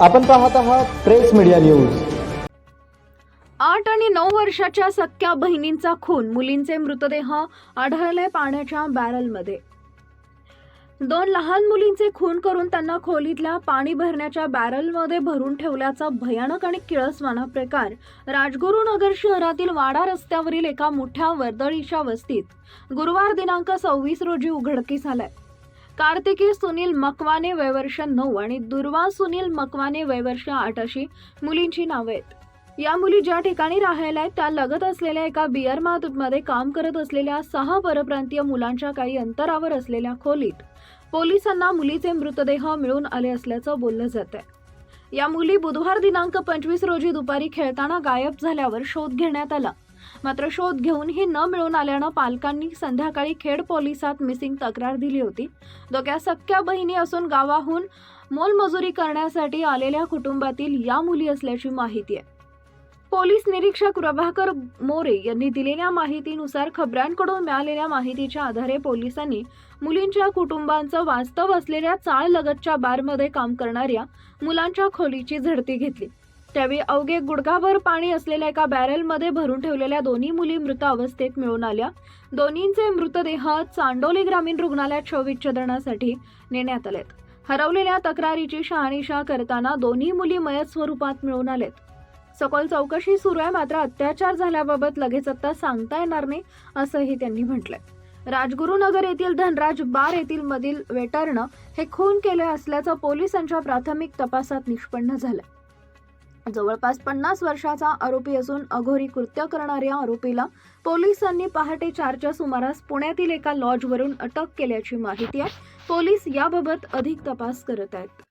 आपण पाहत आहात प्रेस मीडिया न्यूज. आठ आणि नऊ वर्षाच्या सख्या बहिणींचा खून मुलींचे मृतदेह आढळले पाण्याच्या बॅरलमध्ये. दोन लहान मुलींचे खून करून त्यांना खोलीतल्या पाणी भरण्याच्या बॅरलमध्ये भरून ठेवल्याचा भयानक आणि किळसवाना प्रकार राजगुरुनगर शहरातील वाडा रस्त्यावरील एका मोठ्या वर्दळीच्या वस्तीत गुरुवार दिनांक सव्वीस रोजी उघडकीस आलाय. कार्तिकी सुनील मकवाने वयवर्ष नऊ आणि दुर्वा सुनील मकवाने वयवर्ष आठ अशी मुलींची नावं आहेत. या मुली ज्या ठिकाणी राहायला आहेत त्या लगत असलेल्या एका बियरमध्ये काम करत असलेल्या सहा परप्रांतीय मुलांच्या काही अंतरावर असलेल्या खोलीत पोलिसांना मुलीचे मृतदेह मिळून आले असल्याचं बोललं जात आहे. या मुली बुधवार दिनांक पंचवीस रोजी दुपारी खेळताना गायब झाल्यावर शोध घेण्यात आला. मात्र शोध घेऊनही न मिळून आल्यानं पालकांनी संध्याकाळी खेड पोलिसात मिसिंग तक्रार दिली होती. दोघ्या सख्या बहिणी असून गावाहून मोलमजुरी करण्यासाठी आलेल्या कुटुंबातील या मुली असल्याची माहिती आहे. पोलीस निरीक्षक प्रभाकर मोरे यांनी दिलेल्या माहितीनुसार खबरांकडून मिळालेल्या माहितीच्या आधारे पोलिसांनी मुलींच्या कुटुंबांचं वास्तव असलेल्या चाळ लगतच्या बारमध्ये काम करणाऱ्या मुलांच्या खोलीची झडती घेतली. त्यावेळी अवघे गुडघाभर पाणी असलेल्या एका बॅरलमध्ये भरून ठेवलेल्या दोन्ही मुली मृत अवस्थेत मिळून आल्या. दोन्हींचे मृतदेह चांडोली ग्रामीण रुग्णालयात शवविच्छेदनासाठी नेण्यात आलेत. हरवलेल्या तक्रारीची शहानिशा करताना दोन्ही मुली मयत स्वरूपात मिळून आलेत. सखोल चौकशी सुरू आहे मात्र अत्याचार झाल्याबाबत लगेच आता सांगता येणार नाही असंही त्यांनी म्हटलंय. राजगुरुनगर येथील धनराज बार येथील मधील वेटरनं हे खून केले असल्याचं पोलिसांच्या प्राथमिक तपासात निष्पन्न झालं जवळपास पन्नास वर्षाचा आरोपी असून अघोरी कृत्य करणाऱ्या आरोपीला पोलिसांनी पहाटे चारच्या सुमारास पुण्यातील एका लॉजवरून अटक केल्याची माहिती आहे. पोलीस याबाबत अधिक तपास करत आहेत.